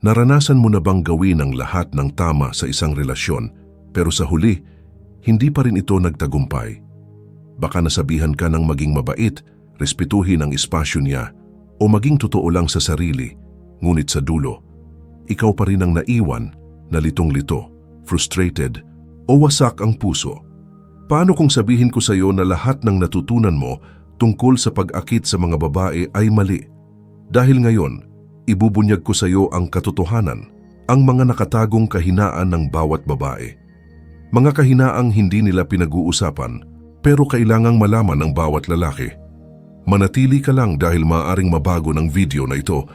Naranasan mo na bang gawin ang lahat ng tama sa isang relasyon, pero sa huli, hindi pa rin ito nagtagumpay? Baka nasabihan ka ng maging mabait, respetuhin ang espasyo niya, o maging totoo lang sa sarili, ngunit sa dulo, ikaw pa rin ang naiwan, nalitong-lito, frustrated, o wasak ang puso. Paano kung sabihin ko sa iyo na lahat ng natutunan mo tungkol sa pag-akit sa mga babae ay mali? Dahil ngayon, ibubunyag ko sa iyo ang katotohanan, ang mga nakatagong kahinaan ng bawat babae. Mga kahinaang hindi nila pinag-uusapan, pero kailangang malaman ng bawat lalaki. Manatili ka lang dahil maaaring mabago ng video na ito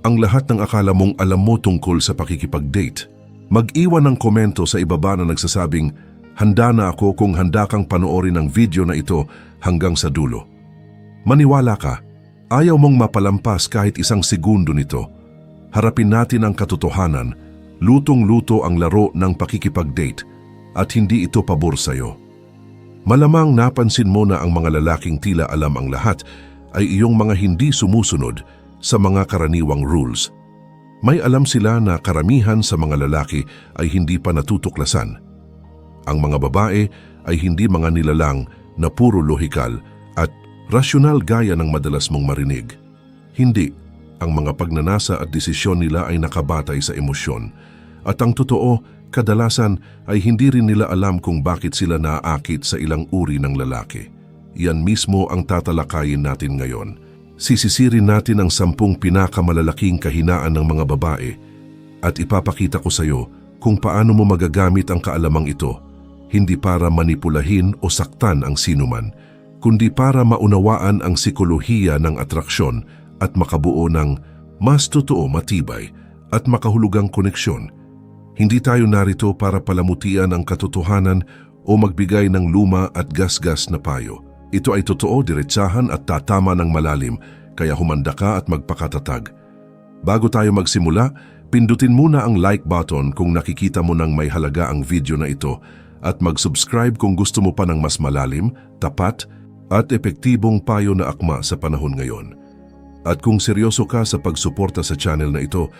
ang lahat ng akala mong alam mo tungkol sa pakikipag-date. Mag-iwan ng komento sa ibaba na nagsasabing, handa na ako kung handa kang panoorin ang video na ito hanggang sa dulo. Maniwala ka, ayaw mong mapalampas kahit isang segundo nito. Harapin natin ang katotohanan, lutong-luto ang laro ng pakikipag-date at hindi ito pabor sa'yo. Malamang napansin mo na ang mga lalaking tila alam ang lahat ay iyong mga hindi sumusunod sa mga karaniwang rules. May alam sila na karamihan sa mga lalaki ay hindi pa natutuklasan. Ang mga babae ay hindi mga nilalang na puro lohikal rasyonal gaya ng madalas mong marinig. Hindi, ang mga pagnanasa at desisyon nila ay nakabatay sa emosyon. At ang totoo, kadalasan ay hindi rin nila alam kung bakit sila naaakit sa ilang uri ng lalaki. Yan mismo ang tatalakayin natin ngayon. Sisisirin natin ang sampung pinakamalalaking kahinaan ng mga babae at ipapakita ko sa iyo kung paano mo magagamit ang kaalamang ito, hindi para manipulahin o saktan ang sinuman, kundi para maunawaan ang sikolohiya ng atraksyon at makabuo ng mas totoo matibay at makahulugang koneksyon. Hindi tayo narito para palamutian ang katotohanan o magbigay ng luma at gasgas na payo. Ito ay totoo, diretsahan at tatama ng malalim, kaya humanda ka at magpakatatag. Bago tayo magsimula, pindutin muna ang like button kung nakikita mo ng may halaga ang video na ito at mag-subscribe kung gusto mo pa ng mas malalim, tapat at epektibong payo na akma sa panahon ngayon. At kung seryoso ka sa pagsuporta sa channel na ito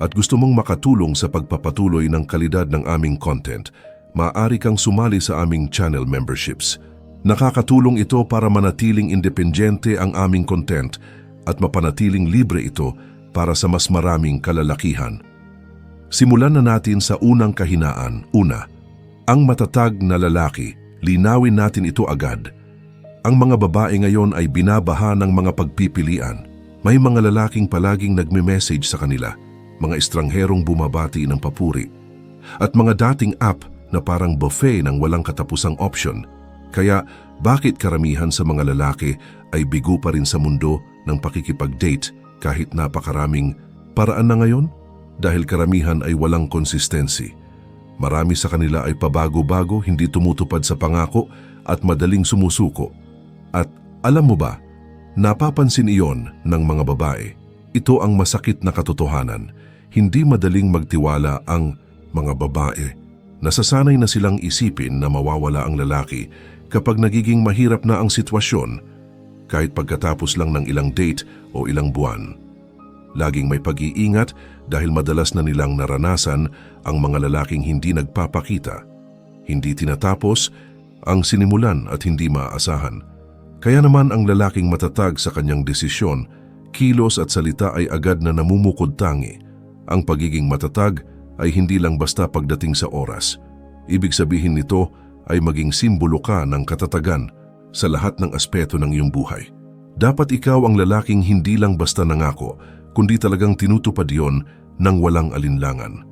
at gusto mong makatulong sa pagpapatuloy ng kalidad ng aming content, maaari kang sumali sa aming channel memberships. Nakakatulong ito para manatiling independyente ang aming content at mapanatiling libre ito para sa mas maraming kalalakihan. Simulan na natin sa unang kahinaan. Una, ang matatag na lalaki. Linawin natin ito agad. Ang mga babae ngayon ay binabaha ng mga pagpipilian. May mga lalaking palaging nagme-message sa kanila, mga estrangherong bumabati ng papuri, at mga dating app na parang buffet ng walang katapusang option. Kaya bakit karamihan sa mga lalaki ay bigo pa rin sa mundo ng pakikipag-date kahit napakaraming paraan na ngayon? Dahil karamihan ay walang consistency. Marami sa kanila ay pabago-bago, hindi tumutupad sa pangako at madaling sumusuko. At alam mo ba, napapansin iyon ng mga babae. Ito ang masakit na katotohanan. Hindi madaling magtiwala ang mga babae. Nasasanay na silang isipin na mawawala ang lalaki kapag nagiging mahirap na ang sitwasyon kahit pagkatapos lang ng ilang date o ilang buwan. Laging may pag-iingat dahil madalas na nilang naranasan ang mga lalaking hindi nagpapakita, hindi tinatapos, ang sinimulan at hindi maaasahan. Kaya naman ang lalaking matatag sa kanyang desisyon, kilos at salita ay agad na namumukod tangi. Ang pagiging matatag ay hindi lang basta pagdating sa oras. Ibig sabihin nito ay maging simbolo ka ng katatagan sa lahat ng aspeto ng iyong buhay. Dapat ikaw ang lalaking hindi lang basta nangako, kundi talagang tinutupad yon ng walang alinlangan.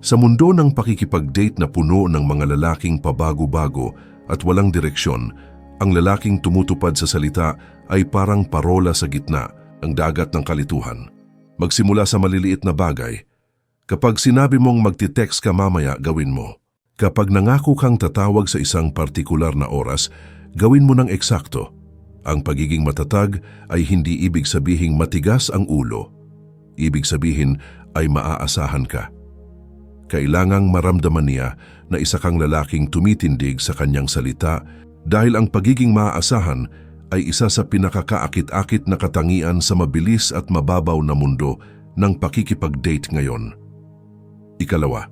Sa mundo ng pakikipag-date na puno ng mga lalaking pabago-bago at walang direksyon, ang lalaking tumutupad sa salita ay parang parola sa gitna ng dagat ng kalituhan. Magsimula sa maliliit na bagay. Kapag sinabi mong magti-text ka mamaya, gawin mo. Kapag nangako kang tatawag sa isang partikular na oras, gawin mo ng eksakto. Ang pagiging matatag ay hindi ibig sabihing matigas ang ulo. Ibig sabihin ay maaasahan ka. Kailangang maramdaman niya na isa kang lalaking tumitindig sa kanyang salita dahil ang pagiging maaasahan ay isa sa pinakakaakit-akit na katangian sa mabilis at mababaw na mundo ng pakikipag-date ngayon. Ikalawa,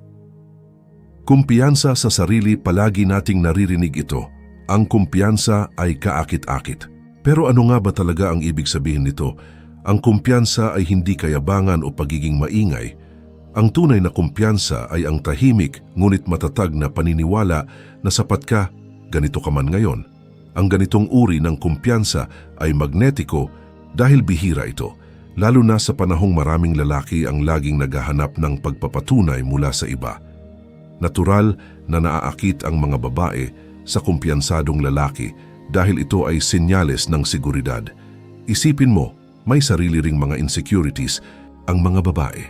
kumpiyansa sa sarili palagi nating naririnig ito. Ang kumpiyansa ay kaakit-akit. Pero ano nga ba talaga ang ibig sabihin nito? Ang kumpiyansa ay hindi kayabangan o pagiging maingay. Ang tunay na kumpiyansa ay ang tahimik ngunit matatag na paniniwala na sapat ka, ganito ka man ngayon. Ang ganitong uri ng kumpiyansa ay magnetiko dahil bihira ito, lalo na sa panahong maraming lalaki ang laging naghahanap ng pagpapatunay mula sa iba. Natural na naaakit ang mga babae sa kumpiyansadong lalaki dahil ito ay senyales ng seguridad. Isipin mo, may sarili ring mga insecurities ang mga babae.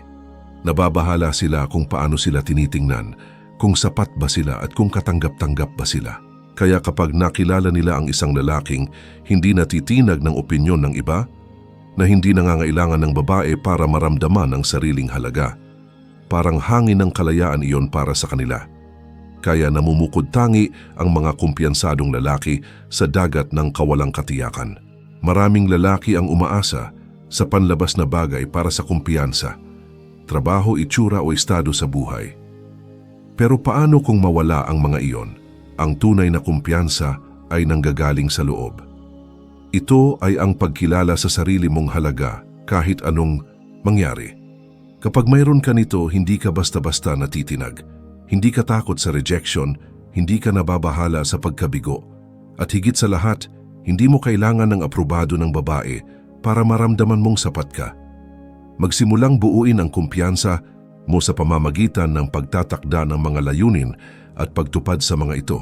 Nababahala sila kung paano sila tinitingnan, kung sapat ba sila at kung katanggap-tanggap ba sila. Kaya kapag nakilala nila ang isang lalaking hindi natitinag ng opinyon ng iba, na hindi nangangailangan ng babae para maramdaman ang sariling halaga, parang hangin ng kalayaan iyon para sa kanila. Kaya namumukod tangi ang mga kumpiyansadong lalaki sa dagat ng kawalang katiyakan. Maraming lalaki ang umaasa sa panlabas na bagay para sa kumpiyansa, trabaho, itsura o estado sa buhay. Pero paano kung mawala ang mga iyon? Ang tunay na kumpiyansa ay nanggagaling sa loob. Ito ay ang pagkilala sa sarili mong halaga kahit anong mangyari. Kapag mayroon ka nito, hindi ka basta-basta natitinag. Hindi ka takot sa rejection, hindi ka nababahala sa pagkabigo. At higit sa lahat, hindi mo kailangan ng aprobado ng babae para maramdaman mong sapat ka. Magsimulang buuin ang kumpiyansa mo sa pamamagitan ng pagtatakda ng mga layunin at pagtupad sa mga ito.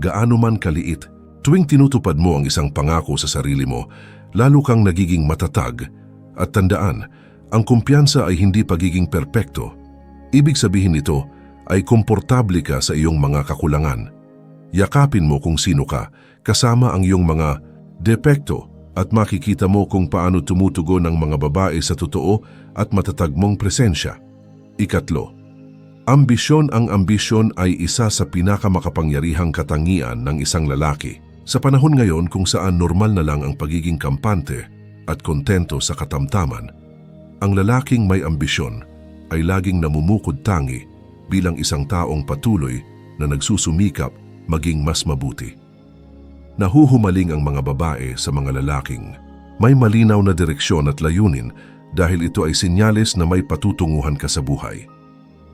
Gaano man kaliit, tuwing tinutupad mo ang isang pangako sa sarili mo, lalo kang nagiging matatag at tandaan, ang kumpiyansa ay hindi pagiging perpekto. Ibig sabihin nito ay komportable ka sa iyong mga kakulangan. Yakapin mo kung sino ka, kasama ang iyong mga depekto at makikita mo kung paano tumutugon ang mga babae sa totoo at matatag mong presensya. Ikatlo, ambisyon ang ambisyon ay isa sa pinakamakapangyarihang katangian ng isang lalaki. Sa panahon ngayon kung saan normal na lang ang pagiging kampante at kontento sa katamtaman, ang lalaking may ambisyon ay laging namumukod tangi bilang isang taong patuloy na nagsusumikap maging mas mabuti. Nahuhumaling ang mga babae sa mga lalaking may malinaw na direksyon at layunin dahil ito ay sinyales na may patutunguhan ka sa buhay.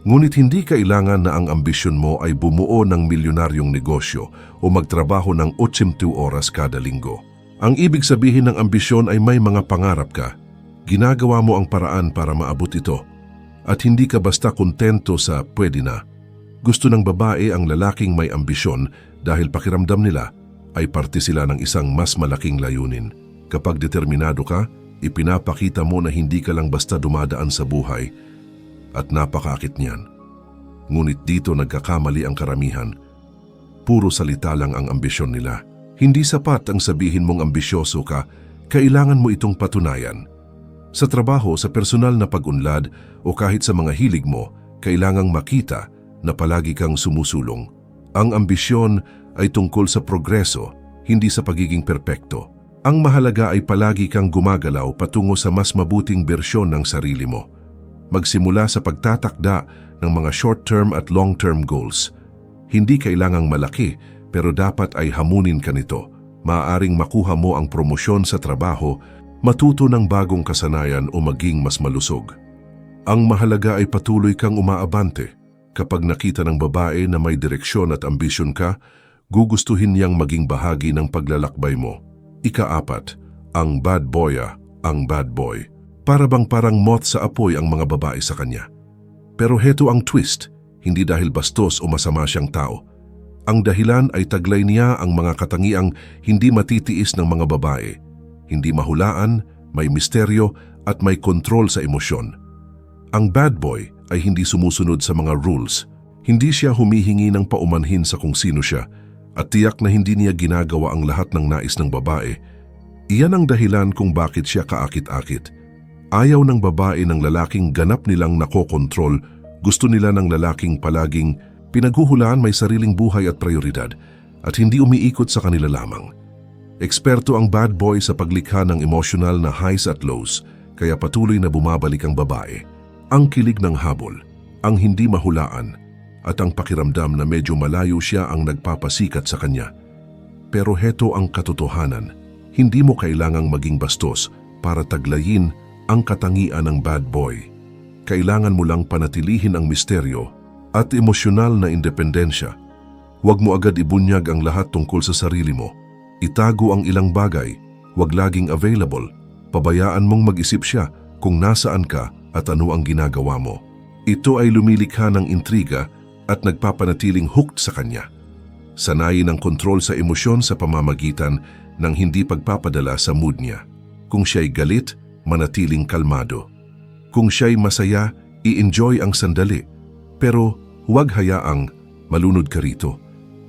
Ngunit hindi kailangan na ang ambisyon mo ay bumuo ng milyonaryong negosyo o magtrabaho ng 82 oras kada linggo. Ang ibig sabihin ng ambisyon ay may mga pangarap ka. Ginagawa mo ang paraan para maabot ito. At hindi ka basta kontento sa pwede na. Gusto ng babae ang lalaking may ambisyon dahil pakiramdam nila ay parte sila ng isang mas malaking layunin. Kapag determinado ka, ipinapakita mo na hindi ka lang basta dumadaan sa buhay at napakakit niyan. Ngunit dito nagkakamali ang karamihan. Puro salita lang ang ambisyon nila. Hindi sapat ang sabihin mong ambisyoso ka, kailangan mo itong patunayan. Sa trabaho, sa personal na pag-unlad o kahit sa mga hilig mo, kailangang makita na palagi kang sumusulong. Ang ambisyon ay tungkol sa progreso, hindi sa pagiging perpekto. Ang mahalaga ay palagi kang gumagalaw patungo sa mas mabuting bersyon ng sarili mo. Magsimula sa pagtatakda ng mga short-term at long-term goals. Hindi kailangang malaki pero dapat ay hamunin ka nito. Maaaring makuha mo ang promosyon sa trabaho, matuto ng bagong kasanayan o maging mas malusog. Ang mahalaga ay patuloy kang umaabante. Kapag nakita ng babae na may direksyon at ambisyon ka, gugustuhin niyang maging bahagi ng paglalakbay mo. Ikaapat, ang bad boya, ang bad boy. Para parang moth sa apoy ang mga babae sa kanya. Pero heto ang twist, hindi dahil bastos o masama siyang tao. Ang dahilan ay taglay niya ang mga katangiang hindi matitiis ng mga babae. Hindi mahulaan, may misteryo at may kontrol sa emosyon. Ang bad boy ay hindi sumusunod sa mga rules. Hindi siya humihingi ng paumanhin sa kung sino siya at tiyak na hindi niya ginagawa ang lahat ng nais ng babae. Iyan ang dahilan kung bakit siya kaakit-akit. Ayaw ng babae ng lalaking ganap nilang nakokontrol, gusto nila ng lalaking palaging pinaghuhulaan may sariling buhay at prioridad at hindi umiikot sa kanila lamang. Eksperto ang bad boy sa paglikha ng emotional na highs at lows, kaya patuloy na bumabalik ang babae. Ang kilig ng habol, ang hindi mahulaan, at ang pakiramdam na medyo malayo siya ang nagpapasikat sa kanya. Pero heto ang katotohanan, hindi mo kailangang maging bastos para taglayin ang katangian ng bad boy. Kailangan mo lang panatilihin ang misteryo at emosyonal na independensya. Huwag mo agad ibunyag ang lahat tungkol sa sarili mo. Itago ang ilang bagay, huwag laging available. Pabayaan mong mag-isip siya kung nasaan ka at ano ang ginagawa mo. Ito ay lumilikha ng intriga at nagpapanatiling hooked sa kanya. Sanayin ang kontrol sa emosyon sa pamamagitan ng hindi pagpapadala sa mood niya. Kung siya'y galit, manatiling kalmado. Kung siya'y masaya, i-enjoy ang sandali. Pero huwag hayaang malunod ka rito.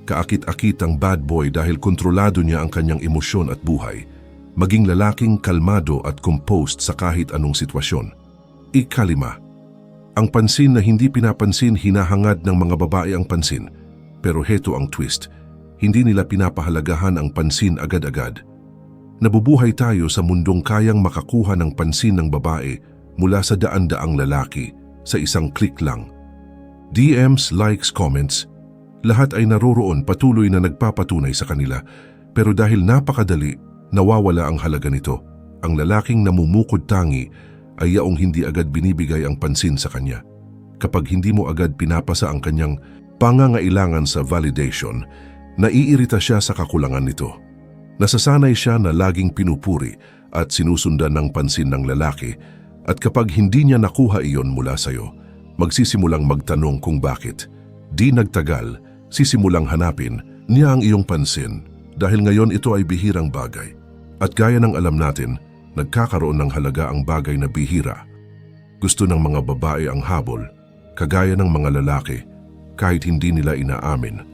Kaakit-akit ang bad boy dahil kontrolado niya ang kanyang emosyon at buhay. Maging lalaking kalmado at composed sa kahit anong sitwasyon. Ikalima, ang pansin na hindi pinapansin hinahangad ng mga babae ang pansin. Pero heto ang twist, hindi nila pinapahalagahan ang pansin agad-agad. Nabubuhay tayo sa mundong kayang makakuha ng pansin ng babae mula sa daan-daang lalaki sa isang click lang. DMs, likes, comments, lahat ay naroroon patuloy na nagpapatunay sa kanila pero dahil napakadali, nawawala ang halaga nito. Ang lalaking namumukod tangi ay yaong hindi agad binibigay ang pansin sa kanya. Kapag hindi mo agad pinapasa ang kanyang pangangailangan sa validation, naiirita siya sa kakulangan nito. Nasasanay siya na laging pinupuri at sinusundan ng pansin ng lalaki at kapag hindi niya nakuha iyon mula sa'yo, magsisimulang magtanong kung bakit. Di nagtagal, sisimulang hanapin niya ang iyong pansin dahil ngayon ito ay bihirang bagay. At gaya ng alam natin, nagkakaroon ng halaga ang bagay na bihira. Gusto ng mga babae ang habol, kagaya ng mga lalaki, kahit hindi nila inaamin.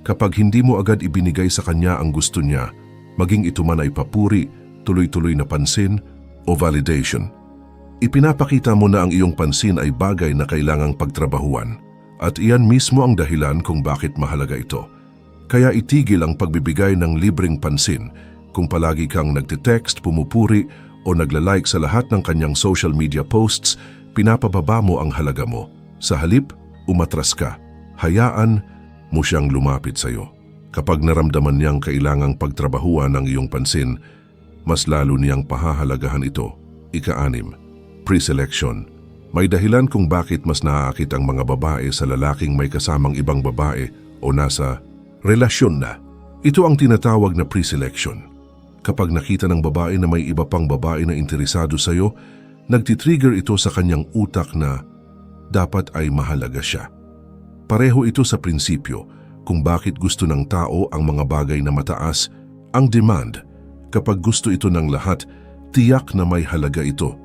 Kapag hindi mo agad ibinigay sa kanya ang gusto niya, maging ito man ay papuri, tuloy-tuloy na pansin o validation. Ipinapakita mo na ang iyong pansin ay bagay na kailangang pagtrabahuan at iyan mismo ang dahilan kung bakit mahalaga ito. Kaya itigil ang pagbibigay ng libreng pansin kung palagi kang nagtitext, pumupuri o naglalike sa lahat ng kanyang social media posts, pinapababa mo ang halaga mo. Sa halip, umatras ka. Hayaan mo siyang lumapit sa iyo. Kapag naramdaman niyang kailangang pagtrabahuan ang iyong pansin, mas lalo niyang pahahalagahan ito. Ika-anim, pre-selection. May dahilan kung bakit mas naaakit ang mga babae sa lalaking may kasamang ibang babae o nasa relasyon na. Ito ang tinatawag na pre-selection. Kapag nakita ng babae na may iba pang babae na interesado sa iyo, nagtitrigger ito sa kanyang utak na dapat ay mahalaga siya. Pareho ito sa prinsipyo kung bakit gusto ng tao ang mga bagay na mataas, ang demand. Kapag gusto ito ng lahat, tiyak na may halaga ito.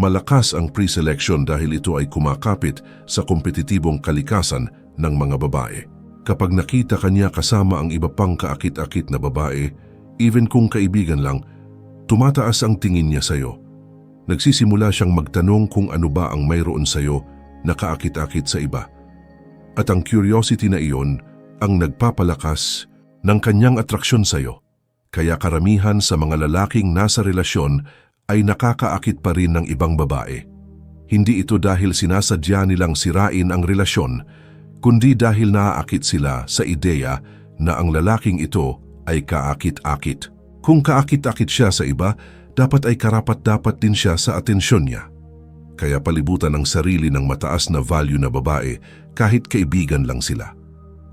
Malakas ang pre-selection dahil ito ay kumakapit sa kompetitibong kalikasan ng mga babae. Kapag nakita kanya kasama ang iba pang kaakit-akit na babae, even kung kaibigan lang, tumataas ang tingin niya sa'yo. Nagsisimula siyang magtanong kung ano ba ang mayroon sa'yo na kaakit-akit sa iba. At ang curiosity na iyon ang nagpapalakas ng kanyang atraksyon sa'yo. Kaya karamihan sa mga lalaking nasa relasyon ay nakakaakit pa rin ng ibang babae. Hindi ito dahil sinasadya nilang sirain ang relasyon, kundi dahil naaakit sila sa ideya na ang lalaking ito ay kaakit-akit. Kung kaakit-akit siya sa iba, dapat ay karapat-dapat din siya sa atensyon niya. Kaya palibutan ang sarili ng mataas na value na babae kahit kaibigan lang sila.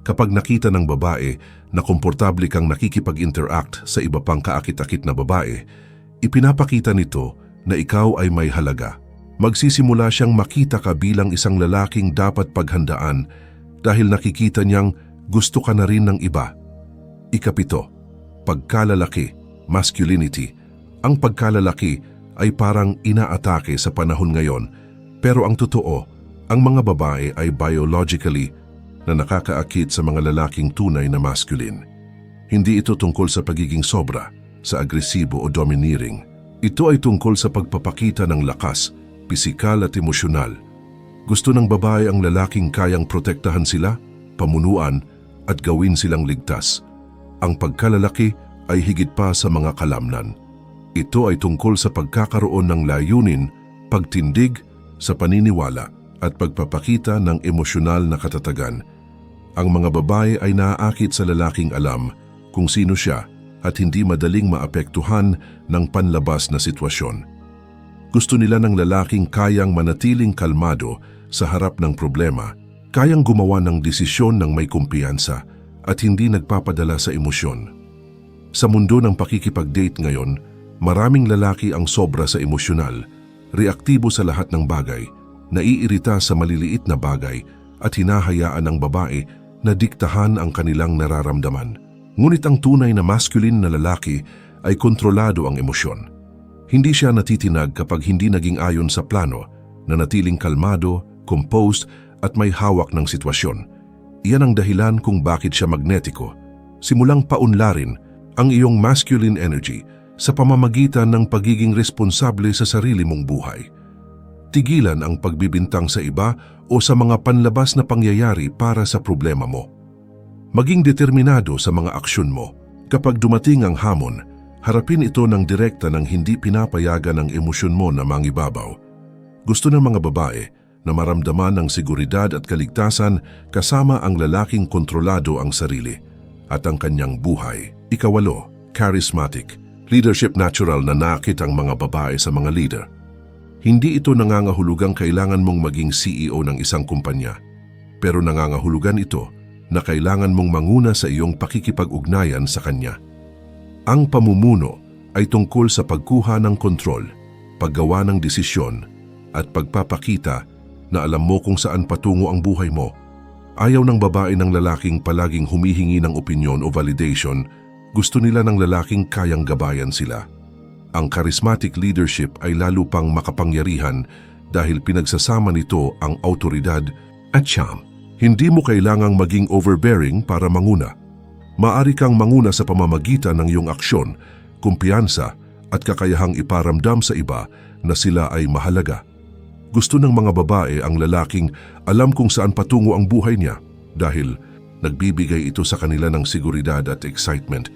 Kapag nakita ng babae na komportable kang nakikipag-interact sa iba pang kaakit-akit na babae, ipinapakita nito na ikaw ay may halaga. Magsisimula siyang makita ka bilang isang lalaking dapat paghandaan dahil nakikita niyang gusto ka na rin ng iba. Ikapito, pagkalalaki, masculinity. Ang pagkalalaki ay parang inaatake sa panahon ngayon pero ang totoo, ang mga babae ay biologically na nakakaakit sa mga lalaking tunay na masculine. Hindi ito tungkol sa pagiging sobra, sa agresibo o domineering. Ito ay tungkol sa pagpapakita ng lakas, pisikal at emosyonal. Gusto ng babae ang lalaking kayang protektahan sila, pamunuan at gawin silang ligtas. Ang pagkalalaki ay higit pa sa mga kalamnan. Ito ay tungkol sa pagkakaroon ng layunin, pagtindig sa paniniwala at pagpapakita ng emosyonal na katatagan. Ang mga babae ay naaakit sa lalaking alam kung sino siya at hindi madaling maapektuhan ng panlabas na sitwasyon. Gusto nila ng lalaking kayang manatiling kalmado sa harap ng problema, kayang gumawa ng desisyon ng may kumpiyansa at hindi nagpapadala sa emosyon. Sa mundo ng pakikipag-date ngayon, maraming lalaki ang sobra sa emosyonal, reaktibo sa lahat ng bagay, naiirita sa maliliit na bagay at hinahayaan ng babae na diktahan ang kanilang nararamdaman. Ngunit ang tunay na masculine na lalaki ay kontrolado ang emosyon. Hindi siya natitinag kapag hindi naging ayon sa plano, na natiling kalmado, composed at may hawak ng sitwasyon. Iyan ang dahilan kung bakit siya magnetiko. Simulang paunlarin ang iyong masculine energy sa pamamagitan ng pagiging responsable sa sarili mong buhay. Tigilan ang pagbibintang sa iba o sa mga panlabas na pangyayari para sa problema mo. Maging determinado sa mga aksyon mo. Kapag dumating ang hamon, harapin ito ng direkta ng hindi pinapayagan ng emosyon mo na mangibabaw. Gusto ng mga babae na maramdaman ng seguridad at kaligtasan kasama ang lalaking kontrolado ang sarili at ang kanyang buhay. Ikawalo, charismatic, leadership natural na nakit ang mga babae sa mga leader. Hindi ito nangangahulugang kailangan mong maging CEO ng isang kumpanya, pero nangangahulugan ito na kailangan mong manguna sa iyong pakikipag-ugnayan sa kanya. Ang pamumuno ay tungkol sa pagkuha ng kontrol, paggawa ng desisyon, at pagpapakita na alam mo kung saan patungo ang buhay mo. Ayaw ng babae ng lalaking palaging humihingi ng opinyon o validation, gusto nila ng lalaking kayang gabayan sila. Ang charismatic leadership ay lalo pang makapangyarihan dahil pinagsasama nito ang autoridad at charm. Hindi mo kailangang maging overbearing para manguna. Maari kang manguna sa pamamagitan ng iyong aksyon, kumpiyansa at kakayahang iparamdam sa iba na sila ay mahalaga. Gusto ng mga babae ang lalaking alam kung saan patungo ang buhay niya dahil nagbibigay ito sa kanila ng seguridad at excitement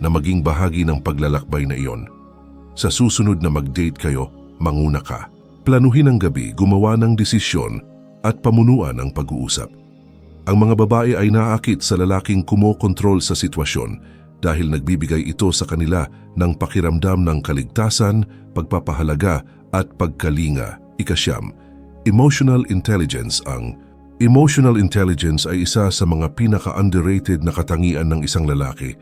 na maging bahagi ng paglalakbay na iyon. Sa susunod na mag-date kayo, manguna ka. Planuhin ang gabi, gumawa ng desisyon at pamunuan ang pag-uusap. Ang mga babae ay naakit sa lalaking kumokontrol sa sitwasyon dahil nagbibigay ito sa kanila ng pakiramdam ng kaligtasan, pagpapahalaga at pagkalinga. Ikasyam, emotional intelligence ang Emotional intelligence ay isa sa mga pinaka-underrated na katangian ng isang lalaki.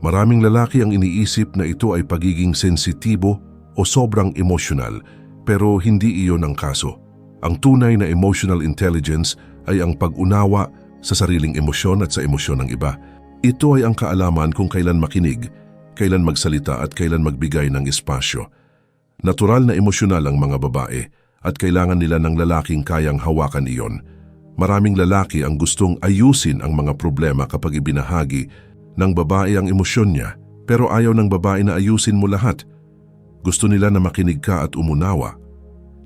Maraming lalaki ang iniisip na ito ay pagiging sensitibo o sobrang emotional, pero hindi iyon ang kaso. Ang tunay na emotional intelligence ay ang pag-unawa sa sariling emosyon at sa emosyon ng iba. Ito ay ang kaalaman kung kailan makinig, kailan magsalita at kailan magbigay ng espasyo. Natural na emosyonal ang mga babae at kailangan nila ng lalaking kayang hawakan iyon. Maraming lalaki ang gustong ayusin ang mga problema kapag ibinahagi ng babae ang emosyon niya pero ayaw ng babae na ayusin mo lahat. Gusto nila na makinig ka at umunawa.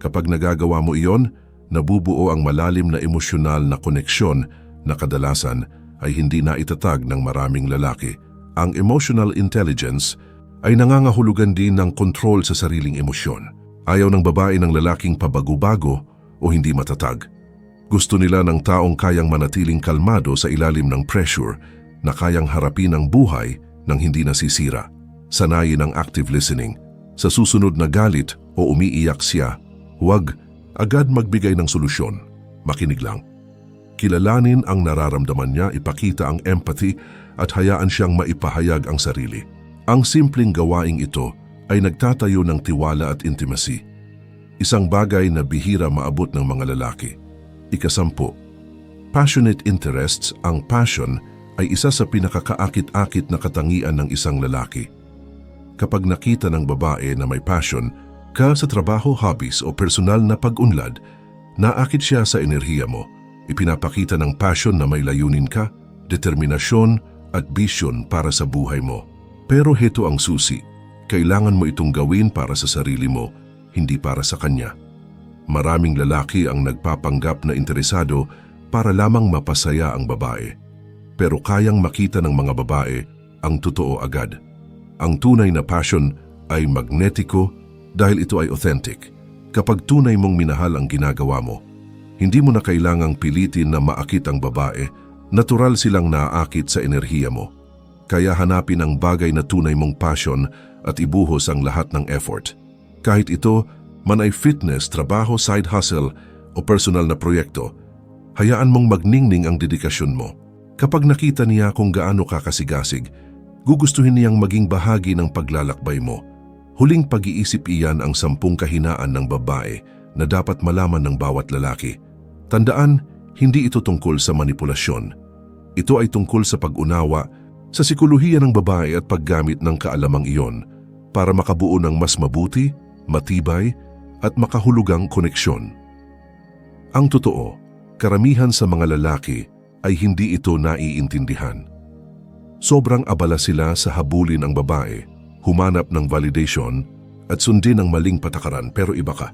Kapag nagagawa mo iyon, nabubuo ang malalim na emosyonal na koneksyon na kadalasan ay hindi na itatag ng maraming lalaki. Ang emotional intelligence ay nangangahulugan din ng kontrol sa sariling emosyon. Ayaw ng babae ng lalaking pabago-bago o hindi matatag. Gusto nila ng taong kayang manatiling kalmado sa ilalim ng pressure na kayang harapin ang buhay ng hindi nasisira. Sanayin ang active listening. Sa susunod na galit o umiiyak siya, huwag agad magbigay ng solusyon. Makinig lang. Kilalanin ang nararamdaman niya, ipakita ang empathy at hayaan siyang maipahayag ang sarili. Ang simpleng gawaing ito ay nagtatayo ng tiwala at intimacy. Isang bagay na bihira maabot ng mga lalaki. Ikasampu, passionate interests, ang passion ay isa sa pinakakaakit-akit na katangian ng isang lalaki. Kapag nakita ng babae na may passion, ka sa trabaho, hobbies o personal na pag-unlad, naakit siya sa enerhiya mo. Ipinapakita ng passion na may layunin ka, determinasyon at bisyon para sa buhay mo. Pero heto ang susi, kailangan mo itong gawin para sa sarili mo, hindi para sa kanya. Maraming lalaki ang nagpapanggap na interesado para lamang mapasaya ang babae. Pero kayang makita ng mga babae ang totoo agad. Ang tunay na passion ay magnetiko dahil ito ay authentic. Kapag tunay mong minahal ang ginagawa mo, hindi mo na kailangang pilitin na maakit ang babae, natural silang naaakit sa enerhiya mo. Kaya hanapin ang bagay na tunay mong passion at ibuhos ang lahat ng effort. Kahit ito man ay fitness, trabaho, side hustle o personal na proyekto, hayaan mong magningning ang dedikasyon mo. Kapag nakita niya kung gaano ka kasigasig, gugustuhin niyang maging bahagi ng paglalakbay mo. Huling pag-iisip iyan ang sampung kahinaan ng babae na dapat malaman ng bawat lalaki. Tandaan, hindi ito tungkol sa manipulasyon. Ito ay tungkol sa pag-unawa sa sikuluhiya ng babae at paggamit ng kaalamang iyon para makabuo ng mas mabuti, matibay, at makahulugang koneksyon. Ang totoo, karamihan sa mga lalaki ay hindi ito naiintindihan. Sobrang abala sila sa habulin ang babae, humanap ng validation, at sundin ang maling patakaran pero iba ka.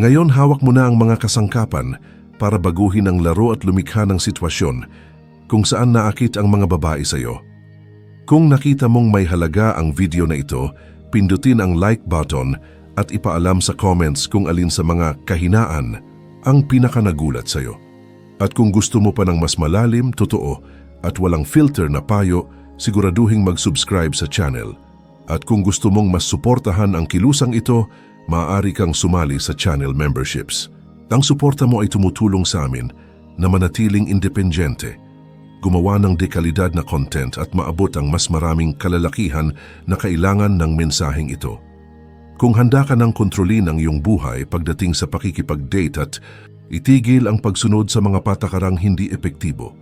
Ngayon hawak mo na ang mga kasangkapan para baguhin ang laro at lumikha ng sitwasyon kung saan naakit ang mga babae sa iyo. Kung nakita mong may halaga ang video na ito, pindutin ang like button at ipaalam sa comments kung alin sa mga kahinaan ang pinakanagulat sa iyo. At kung gusto mo pa ng mas malalim, totoo, at walang filter na payo, siguraduhing mag-subscribe sa channel. At kung gusto mong mas suportahan ang kilusang ito, maaari kang sumali sa channel memberships. Ang suporta mo ay tumutulong sa amin na manatiling independyente, gumawa ng dekalidad na content at maabot ang mas maraming kalalakihan na kailangan ng mensaheng ito. Kung handa ka ng kontrolin ang iyong buhay pagdating sa pakikipag-date at itigil ang pagsunod sa mga patakarang hindi epektibo,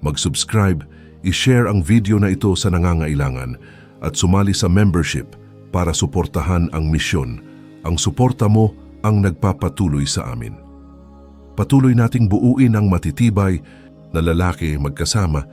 mag-subscribe, i-share ang video na ito sa nangangailangan at sumali sa membership para suportahan ang misyon. Ang suporta mo ang nagpapatuloy sa amin. Patuloy nating buuin ang matitibay na lalaki magkasama